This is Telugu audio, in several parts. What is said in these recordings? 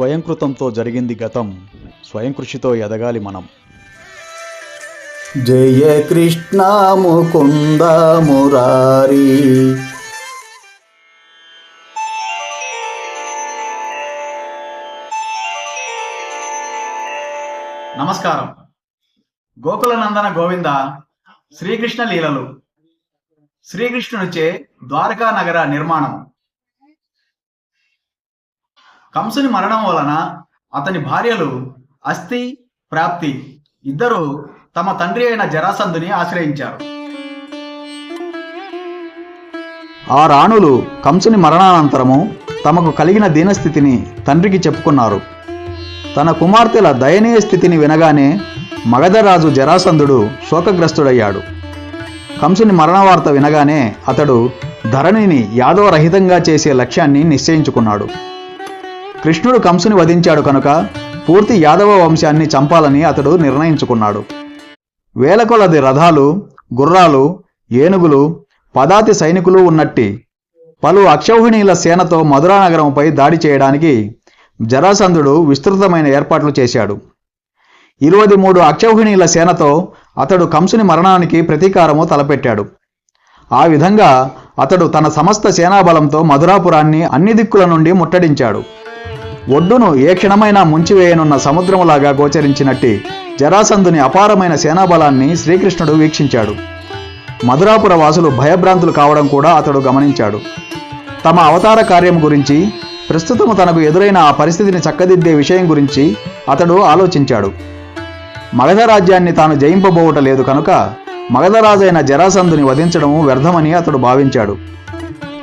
స్వయంకృతంతో జరిగింది గతం. స్వయం కృషితో ఎదగాలి మనం. జయ కృష్ణ ముకుంద మురారి. నమస్కారం. గోకుల నందన గోవింద శ్రీకృష్ణ లీలలు. శ్రీకృష్ణునిచే ద్వారకా నగర నిర్మాణం. కంసుని మరణం వలన అతని భార్యలు అస్థి ప్రాప్తి ఇద్దరు తమ తండ్రి అయిన జరాసంధుని ఆశ్రయించారు. ఆ రాణులు కంసుని మరణానంతరము తమకు కలిగిన దీనస్థితిని తండ్రికి చెప్పుకున్నారు. తన కుమార్తెల దయనీయ స్థితిని వినగానే మగధరాజు జరాసంధుడు శోకగ్రస్తుడయ్యాడు. కంసుని మరణ వార్త వినగానే అతడు ధరణిని యాదవరహితంగా చేసే లక్ష్యాన్ని నిశ్చయించుకున్నాడు. కృష్ణుడు కంసుని వధించాడు కనుక పూర్తి యాదవ వంశాన్ని చంపాలని అతడు నిర్ణయించుకున్నాడు. వేల కొలది రథాలు గుర్రాలు ఏనుగులు పదాతి సైనికులు ఉన్నట్టి పలు అక్షౌహిణీల సేనతో మధురా నగరంపై దాడి చేయడానికి జరాసంధుడు విస్తృతమైన ఏర్పాట్లు చేశాడు. ఇరవై మూడు అక్షౌహిణీల సేనతో అతడు కంసుని మరణానికి ప్రతీకారము తలపెట్టాడు. ఆ విధంగా అతడు తన సమస్త సేనాబలంతో మధురాపురాన్ని అన్ని దిక్కుల నుండి ముట్టడించాడు. ఒడ్డును ఏ క్షణమైనా ముంచివేయనున్న సముద్రములాగా గోచరించినట్టి జరాసంధుని అపారమైన సేనాబలాన్ని శ్రీకృష్ణుడు వీక్షించాడు. మధురాపుర వాసులు భయభ్రాంతులు కావడం కూడా అతడు గమనించాడు. తమ అవతార కార్యం గురించి ప్రస్తుతము తనకు ఎదురైన ఆ పరిస్థితిని చక్కదిద్దే విషయం గురించి అతడు ఆలోచించాడు. మగధ రాజ్యాన్ని తాను జయింపబోవట లేదు కనుక మగధరాజైన జరాసంధుని వధించడము వ్యర్థమని అతడు భావించాడు.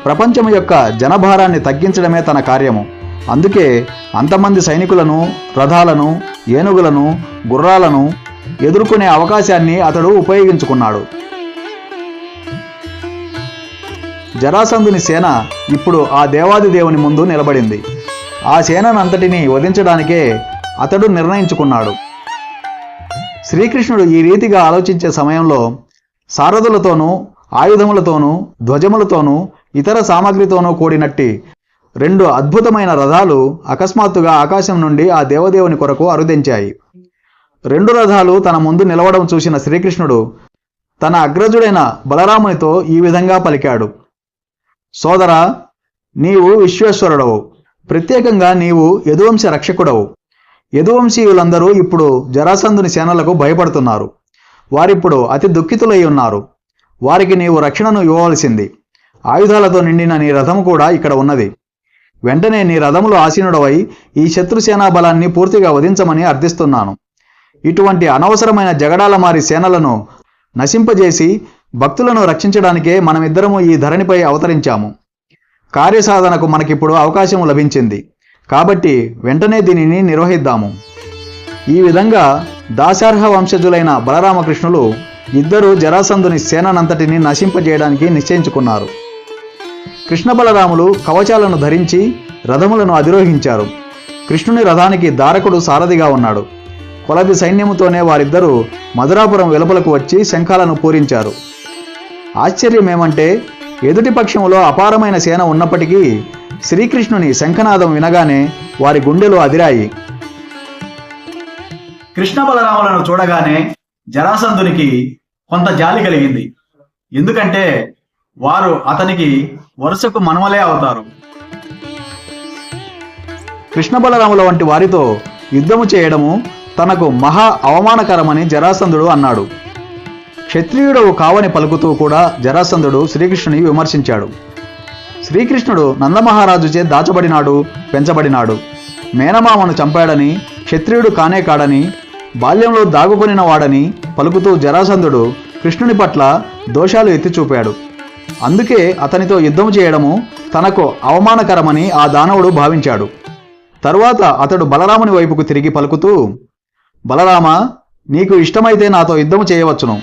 ప్రపంచం యొక్క జనభారాన్ని తగ్గించడమే తన కార్యము. అందుకే అంతమంది సైనికులను రథాలను ఏనుగులను గుర్రాలను ఎదుర్కొనే అవకాశాన్ని అతడు ఉపయోగించుకున్నాడు. జరాసంధుని సేన ఇప్పుడు ఆ దేవాది దేవుని ముందు నిలబడింది. ఆ సేననంతటిని వధించడానికే అతడు నిర్ణయించుకున్నాడు. శ్రీకృష్ణుడు ఈ రీతిగా ఆలోచించే సమయంలో సారథులతోనూ ఆయుధములతోనూ ధ్వజములతోనూ ఇతర సామాగ్రితోనూ కూడినట్టి రెండు అద్భుతమైన రథాలు అకస్మాత్తుగా ఆకాశం నుండి ఆ దేవదేవుని కొరకు అరుదించాయి. రెండు రథాలు తన ముందు నిలవడం చూసిన శ్రీకృష్ణుడు తన అగ్రజుడైన బలరామునితో ఈ విధంగా పలికాడు. సోదర నీవు విశ్వేశ్వరుడవు. ప్రత్యేకంగా నీవు యదువంశ రక్షకుడవు. యదువంశీయులందరూ ఇప్పుడు జరాసంధుని సేనలకు భయపడుతున్నారు. వారిప్పుడు అతి దుఃఖితులై ఉన్నారు. వారికి నీవు రక్షణను ఇవ్వవలసింది. ఆయుధాలతో నిండిన నీ రథం కూడా ఇక్కడ ఉన్నది. వెంటనే నీ రథములు ఆసీనుడవై ఈ శత్రుసేనా బలాన్ని పూర్తిగా వధించమని అర్థిస్తున్నాను. ఇటువంటి అనవసరమైన జగడాల మారి సేనలను నశింపజేసి భక్తులను రక్షించడానికే మనమిద్దరము ఈ ధరణిపై అవతరించాము. కార్యసాధనకు మనకిప్పుడు అవకాశం లభించింది. కాబట్టి వెంటనే దీనిని నిర్వహిద్దాము. ఈ విధంగా దాశార్హ వంశజులైన బలరామకృష్ణులు ఇద్దరు జరాసంధుని సేననంతటిని నశింపజేయడానికి నిశ్చయించుకున్నారు. కృష్ణ బలరాములు కవచాలను ధరించి రథములను అధిరోహించారు. కృష్ణుని రథానికి దారకుడు సారథిగా ఉన్నాడు. కొలది సైన్యముతోనే వారిద్దరూ మధురాపురం వెలుపలకు వచ్చి శంఖాలను పూరించారు. ఆశ్చర్యమేమంటే ఎదుటి పక్షంలో అపారమైన సేన ఉన్నప్పటికీ శ్రీకృష్ణుని శంఖనాదం వినగానే వారి గుండెలు అదిరాయి. కృష్ణ బలరాములను చూడగానే జరాసంధునికి కొంత జాలి కలిగింది. ఎందుకంటే వారు అతనికి వరుసకు మనమలే అవుతారు. కృష్ణ బలరాముల వంటి వారితో యుద్ధము చేయడము తనకు మహా అవమానకరమని జరాసంధుడు అన్నాడు. క్షత్రియుడవు కావని పలుకుతూ కూడా జరాసంధుడు శ్రీకృష్ణుని విమర్శించాడు. శ్రీకృష్ణుడు నందమహారాజుచే దాచబడినాడు పెంచబడినాడు. మేనమామను చంపాడని క్షత్రియుడు కానే కాడని బాల్యంలో దాగుకొనిన వాడని పలుకుతూ జరాసంధుడు కృష్ణుని పట్ల దోషాలు ఎత్తి చూపాడు అందుకే అతనితో యుద్ధం చేయడము తనకు అవమానకరమని ఆ దానవుడు భావించాడు. తరువాత అతడు బలరాముని వైపుకు తిరిగి పలుకుతూ బలరామ నీకు ఇష్టమైతే నాతో యుద్ధము చేయవచ్చును.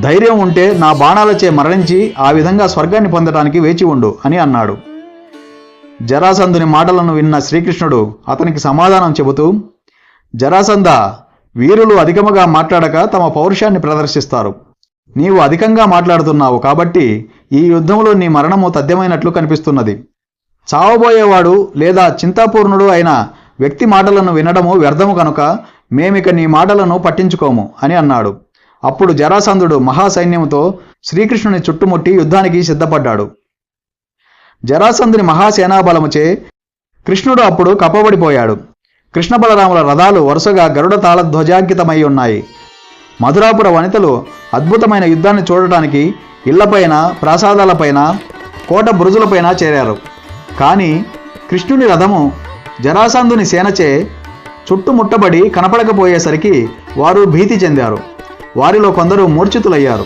ధైర్యం ఉంటే నా బాణాలచే మరణించి ఆ విధంగా స్వర్గాన్ని పొందడానికి వేచి ఉండు అని అన్నాడు. జరాసంధుని మాటలను విన్న శ్రీకృష్ణుడు అతనికి సమాధానం చెబుతూ జరాసంధ వీరులు అధికముగా మాట్లాడక తమ పౌరుషాన్ని ప్రదర్శిస్తారు. నీవు అధికంగా మాట్లాడుతున్నావు కాబట్టి ఈ యుద్ధంలో నీ మరణము తథ్యమైనట్లు కనిపిస్తున్నది. చావబోయేవాడు లేదా చింతాపూర్ణుడు అయిన వ్యక్తి మాటలను వినడము వ్యర్థము కనుక మేమిక నీ మాటలను పట్టించుకోము అని అన్నాడు. అప్పుడు జరాసంధుడు మహాసైన్యంతో శ్రీకృష్ణుని చుట్టుముట్టి యుద్ధానికి సిద్ధపడ్డాడు. జరాసంధుని మహాసేనాబలముచే కృష్ణుడు అప్పుడు కప్పబడిపోయాడు. కృష్ణ బలరాముల రథాలు వరుసగా గరుడ తాళ ధ్వజాంకితమై ఉన్నాయి. మధురాపుర వనితలు అద్భుతమైన యుద్ధాన్ని చూడటానికి ఇళ్ళపైన ప్రాసాదాలపైన కోట బురుజులపైన చేరారు. కానీ కృష్ణుని రథము జరాసంధుని సేనచే చుట్టుముట్టబడి కనపడకపోయేసరికి వారు భీతి చెందారు. వారిలో కొందరు మూర్ఛితులయ్యారు.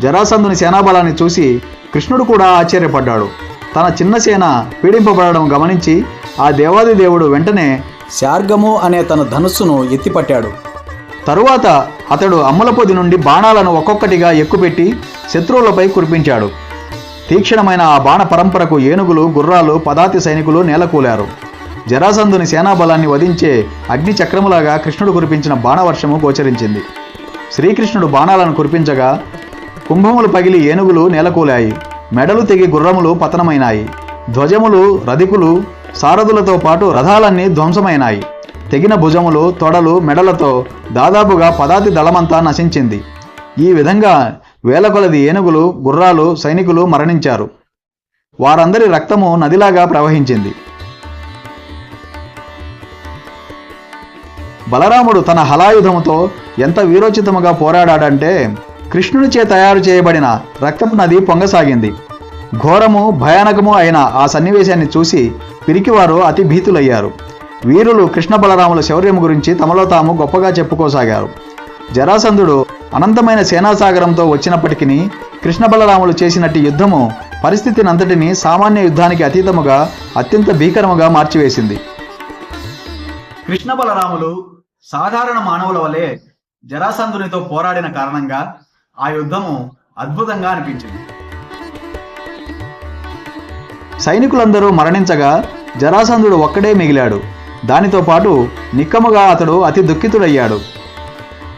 జరాసంధుని సేనాబలాన్ని చూసి కృష్ణుడు కూడా ఆశ్చర్యపడ్డాడు. తన చిన్న సేన పీడింపబడడం గమనించి ఆ దేవాది దేవుడు వెంటనే శార్గము అనే తన ధనుస్సును ఎత్తిపట్టాడు. తరువాత అతడు అమ్మలపొది నుండి బాణాలను ఒక్కొక్కటిగా ఎక్కుపెట్టి శత్రువులపై కురిపించాడు. తీక్షణమైన ఆ బాణ పరంపరకు ఏనుగులు గుర్రాలు పదాతి సైనికులు నేలకూలారు. జరాసంధుని సేనాబలాన్ని వధించే అగ్ని చక్రములాగా కృష్ణుడు కురిపించిన బాణవర్షము గోచరించింది. శ్రీకృష్ణుడు బాణాలను కురిపించగా కుంభములు పగిలి ఏనుగులు నేలకూలాయి. మెడలు తెగి గుర్రములు పతనమైనాయి. ధ్వజములు రధికులు సారథులతో పాటు రథాలన్నీ ధ్వంసమైనాయి. తెగిన భుజములు తొడలు మెడలతో దాదాపుగా పదాతి దళమంతా నశించింది. ఈ విధంగా వేల కొలది ఏనుగులు గుర్రాలు సైనికులు మరణించారు. వారందరి రక్తము నదిలాగా ప్రవహించింది. బలరాముడు తన హలాయుధముతో ఎంత వీరోచితముగా పోరాడాడంటే కృష్ణునిచే తయారు చేయబడిన రక్తపు నది పొంగసాగింది. ఘోరము భయానకము అయిన ఆ సన్నివేశాన్ని చూసి పిరికివారు అతి భీతులయ్యారు వీరులు కృష్ణ బలరాముల శౌర్యము గురించి తమలో తాము గొప్పగా చెప్పుకోసాగారు. జరాసంధుడు అనంతమైన సేనాసాగరంతో వచ్చినప్పటికీ కృష్ణ బలరాములు చేసినట్టి యుద్ధము పరిస్థితినంతటిని సామాన్య యుద్ధానికి అతీతముగా అత్యంత భీకరముగా మార్చివేసింది. కృష్ణ బలరాములు సాధారణ మానవుల వలె జరాసంధునితో పోరాడిన కారణంగా ఆ యుద్ధము అద్భుతంగా అనిపించింది. సైనికులందరూ మరణించగా జరాసంధుడు ఒక్కడే మిగిలాడు. దానితో పాటు నిక్కముగా అతడు అతి దుఃఖితుడయ్యాడు.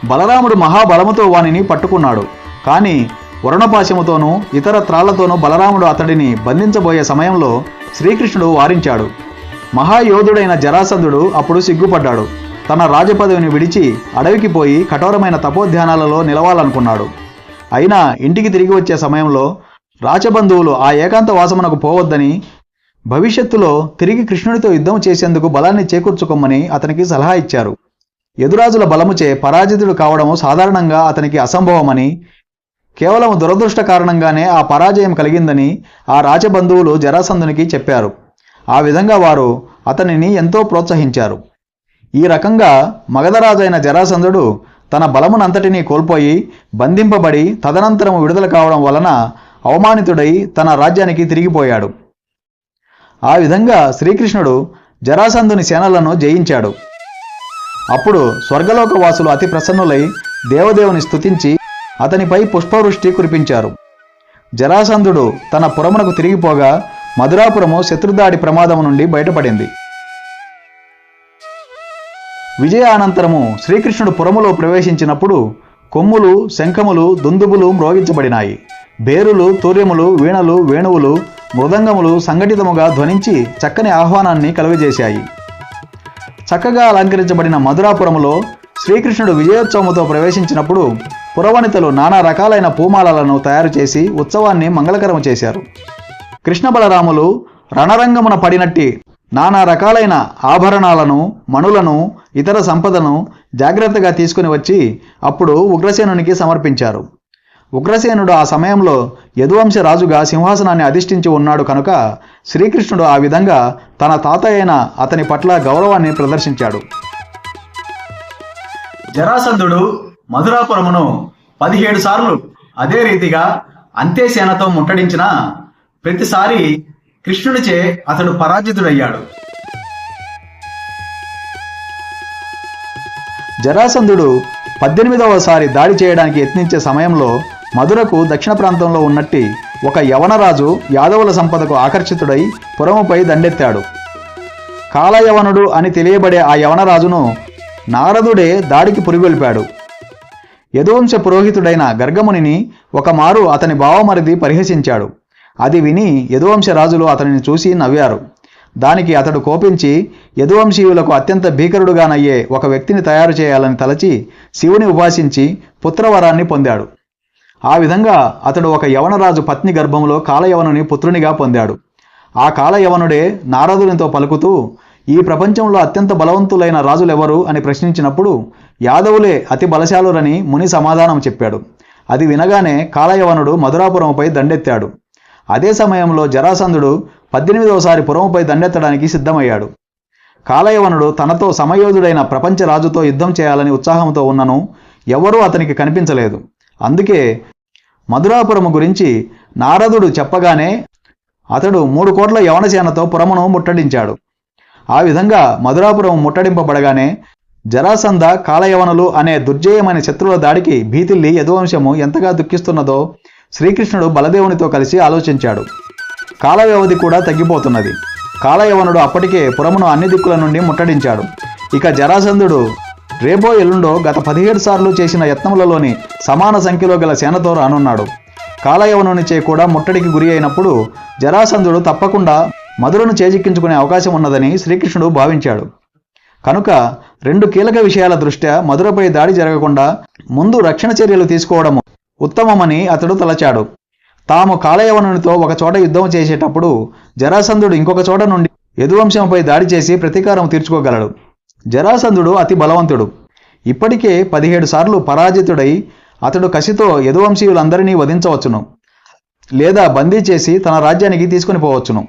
బలరాముడు మహాబలముతో వానిని పట్టుకున్నాడు. కానీ వరుణపాశముతోనూ ఇతర త్రాళ్ళతోనూ బలరాముడు అతడిని బంధించబోయే సమయంలో శ్రీకృష్ణుడు వారించాడు. మహాయోధుడైన జరాసంధుడు అప్పుడు సిగ్గుపడ్డాడు. తన రాజపదవిని విడిచి అడవికి పోయి కఠోరమైన తపోధ్యానాలలో నిలవాలనుకున్నాడు. అయినా ఇంటికి తిరిగి వచ్చే సమయంలో రాచబంధువులు ఆ ఏకాంత వాసమునకు పోవద్దని భవిష్యత్తులో తిరిగి కృష్ణుడితో యుద్ధం చేసేందుకు బలాన్ని చేకూర్చుకోమని అతనికి సలహా ఇచ్చారు. ఎదురాజుల బలముచే పరాజితుడు కావడము సాధారణంగా అతనికి అసంభవమని కేవలం దురదృష్ట కారణంగానే ఆ పరాజయం కలిగిందని ఆ రాజబంధువులు జరాసంధునికి చెప్పారు. ఆ విధంగా వారు అతనిని ఎంతో ప్రోత్సహించారు. ఈ రకంగా మగధరాజైన జరాసంధుడు తన బలమునంతటినీ కోల్పోయి బంధింపబడి తదనంతరం విడుదల కావడం వలన అవమానితుడై తన రాజ్యానికి తిరిగిపోయాడు. ఆ విధంగా శ్రీకృష్ణుడు జరాసంధుని సేనలను జయించాడు. అప్పుడు స్వర్గలోక వాసులు అతి ప్రసన్నులై దేవదేవుని స్తుతించి అతనిపై పుష్పవృష్టి కురిపించారు. జరాసంధుడు తన పురమునకు తిరిగిపోగా మధురాపురము శత్రుదాడి ప్రమాదము నుండి బయటపడింది. విజయానంతరము శ్రీకృష్ణుడు పురములో ప్రవేశించినప్పుడు కొమ్ములు శంఖములు దుందుబులు మ్రోగించబడినాయి. బేరులు తూర్యములు వీణలు వేణువులు మృదంగములు సంఘటితముగా ధ్వనించి చక్కని ఆహ్వానాన్ని కలుగజేశాయి. చక్కగా అలంకరించబడిన మధురాపురములో శ్రీకృష్ణుడు విజయోత్సవముతో ప్రవేశించినప్పుడు పురవణితలు నానా రకాలైన పూమాలలను తయారు చేసి ఉత్సవాన్ని మంగళకరం చేశారు. కృష్ణ బలరాములు రణరంగమున పడినట్టి నానా రకాలైన ఆభరణాలను మణులను ఇతర సంపదను జాగ్రత్తగా తీసుకుని వచ్చి అప్పుడు ఉగ్రసేనునికి సమర్పించారు. ఉగ్రసేనుడు ఆ సమయంలో యదువంశ రాజుగా సింహాసనాన్ని అధిష్ఠించి ఉన్నాడు కనుక శ్రీకృష్ణుడు ఆ విధంగా తన తాత అయిన అతని పట్ల గౌరవాన్ని ప్రదర్శించాడు. జరాసంధుడు మధురాపురమును పదిహేడు సార్లు అదే రీతిగా అంత్యసేనతో ముట్టడించిన ప్రతిసారి కృష్ణుడిచే అతడు పరాజితుడయ్యాడు. జరాసంధుడు పద్దెనిమిదవసారి దాడి చేయడానికి యత్నించే సమయంలో మధురకు దక్షిణ ప్రాంతంలో ఉన్నట్టి ఒక యవనరాజు యాదవుల సంపదకు ఆకర్షితుడై పురముపై దండెత్తాడు. కాలయవనుడు అని తెలియబడే ఆ యవనరాజును నారదుడే దాడికి పురిగొల్పాడు యదువంశ పురోహితుడైన గర్గమునిని ఒకమారు అతని బావమరిది పరిహసించాడు. అది విని యదువంశ రాజులు అతనిని చూసి నవ్వారు. దానికి అతడు కోపించి యదువంశీయులకు అత్యంత భీకరుడుగానయ్యే ఒక వ్యక్తిని తయారు చేయాలని తలచి శివుని ఉపాసించి పుత్రవరాన్ని పొందాడు. ఆ విధంగా అతడు ఒక యవనరాజు పత్ని గర్భంలో కాలయవనుని పుత్రునిగా పొందాడు. ఆ కాలయవనుడే నారదునితో పలుకుతూ ఈ ప్రపంచంలో అత్యంత బలవంతులైన రాజులెవరు అని ప్రశ్నించినప్పుడు యాదవులే అతి బలశాలురని ముని సమాధానం చెప్పాడు. అది వినగానే కాలయవనుడు మధురాపురంపై దండెత్తాడు. అదే సమయంలో జరాసంధుడు పద్దెనిమిదవసారి పురముపై దండెత్తడానికి సిద్ధమయ్యాడు. కాలయవనుడు తనతో సమయోధుడైన ప్రపంచ రాజుతో యుద్ధం చేయాలని ఉత్సాహంతో ఉన్నను ఎవరూ అతనికి కనిపించలేదు. అందుకే మధురాపురము గురించి నారదుడు చెప్పగానే అతడు మూడు కోట్ల యవనసేనతో పురమును ముట్టడించాడు. ఆ విధంగా మధురాపురం ముట్టడింపబడగానే జరాసంధ కాలయవనులు అనే దుర్జయమైన శత్రువుల దాడికి భీతిల్లి యదువంశము ఎంతగా దుఃఖిస్తున్నదో శ్రీకృష్ణుడు బలదేవునితో కలిసి ఆలోచించాడు. కాల వ్యవధి కూడా తగ్గిపోతున్నది. కాలయవనుడు అప్పటికే పురమును అన్ని దిక్కుల నుండి ముట్టడించాడు. ఇక జరాసంధుడు రేపో ఎల్లుండో గత పదిహేడు సార్లు చేసిన యత్నములలోని సమాన సంఖ్యలో గల సేనతో రానున్నాడు. కాలయవనునిచే కూడా ముట్టడికి గురి అయినప్పుడు జరాసంధుడు తప్పకుండా మధురను చేజిక్కించుకునే అవకాశం ఉన్నదని శ్రీకృష్ణుడు భావించాడు. కనుక రెండు కీలక విషయాల దృష్ట్యా మధురపై దాడి జరగకుండా ముందు రక్షణ చర్యలు తీసుకోవడము ఉత్తమమని అతడు తలచాడు. తాము కాలయవనునితో ఒక చోట యుద్ధం చేసేటప్పుడు జరాసంధుడు ఇంకొక చోట నుండి యదువంశంపై దాడి చేసి ప్రతీకారం తీర్చుకోగలడు. జరాసంధుడు అతి బలవంతుడు. ఇప్పటికే పదిహేడు సార్లు పరాజితుడై అతడు కసితో యదువంశీయులందరినీ వధించవచ్చును లేదా బందీ చేసి తన రాజ్యానికి తీసుకుని పోవచ్చును.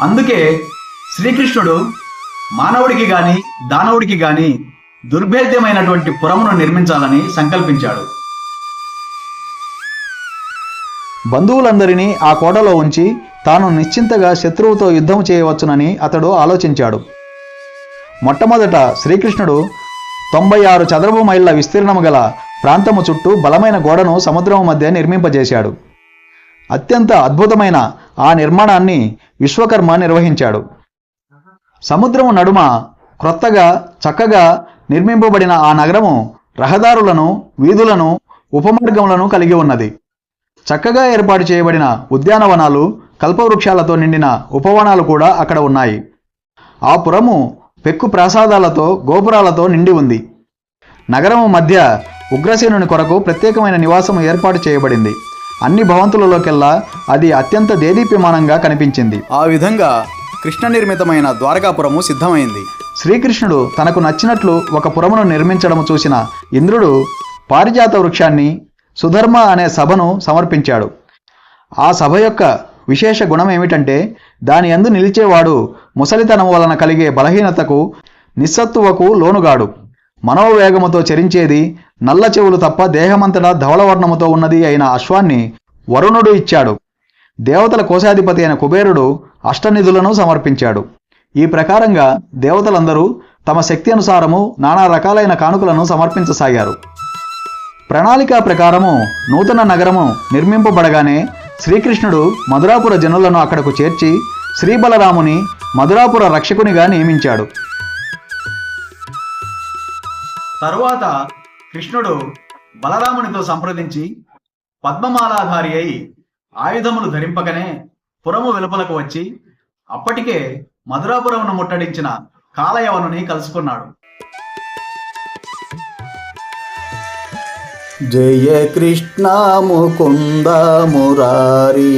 అందుకే శ్రీకృష్ణుడు మానవుడికి గాని దానవుడికి గాని దుర్భేద్యమైనటువంటి పురమును నిర్మించాలని సంకల్పించాడు. బంధువులందరినీ ఆ కోటలో ఉంచి తాను నిశ్చింతగా శత్రువుతో యుద్ధం చేయవచ్చునని అతడు ఆలోచించాడు. మొట్టమొదట శ్రీకృష్ణుడు తొంభై ఆరు చదరపు మైళ్ళ విస్తీర్ణము గల ప్రాంతము చుట్టూ బలమైన గోడను సముద్రం మధ్య నిర్మింపజేశాడు. అత్యంత అద్భుతమైన ఆ నిర్మాణాన్ని విశ్వకర్మ నిర్వహించాడు. సముద్రము నడుమ క్రొత్తగా చక్కగా నిర్మింపబడిన ఆ నగరము రహదారులను వీధులను ఉపమార్గములను కలిగి ఉన్నది. చక్కగా ఏర్పాటు చేయబడిన ఉద్యానవనాలు కల్పవృక్షాలతో నిండిన ఉపవనాలు కూడా అక్కడ ఉన్నాయి. ఆ పురము పెక్కు ప్రాసాదాలతో గోపురాలతో నిండి ఉంది. నగరము మధ్య ఉగ్రసేనుని కొరకు ప్రత్యేకమైన నివాసం ఏర్పాటు చేయబడింది. అన్ని భవంతులలోకెల్లా అది అత్యంత దేదీప్యమానంగా కనిపించింది. ఆ విధంగా కృష్ణ నిర్మితమైన ద్వారకాపురము సిద్ధమైంది. శ్రీకృష్ణుడు తనకు నచ్చినట్లు ఒక పురమును నిర్మించడం చూసిన ఇంద్రుడు పారిజాత వృక్షాన్ని సుధర్మ అనే సభను సమర్పించాడు. ఆ సభ యొక్క విశేష గుణం ఏమిటంటే దాని యందు నిలిచేవాడు ముసలితనం వలన కలిగే బలహీనతకు నిస్సత్తువకు లోనుగాడు. మనోవేగముతో చరించేది నల్ల చెవులు తప్ప దేహమంతటా ధవళవర్ణముతో ఉన్నది అయిన అశ్వాన్ని వరుణుడు ఇచ్చాడు. దేవతల కోశాధిపతి అయిన కుబేరుడు అష్టనిధులను సమర్పించాడు. ఈ ప్రకారంగా దేవతలందరూ తమ శక్తి అనుసారము నానా రకాలైన కానుకలను సమర్పించసాగారు. ప్రణాళిక ప్రకారము నూతన నగరము నిర్మింపబడగానే శ్రీకృష్ణుడు మధురాపుర జనులను అక్కడకు చేర్చి శ్రీ బలరాముని మధురాపుర రక్షకునిగా నియమించాడు. తరువాత కృష్ణుడు బలరామునితో సంప్రదించి పద్మమాలాధారి అయి ఆయుధములు ధరింపకనే పురము వెలుపలకు వచ్చి అప్పటికే మధురాపురమును ముట్టడించిన కాలయవనుని కలుసుకున్నాడు. జయ కృష్ణ ముకుంద మురారి.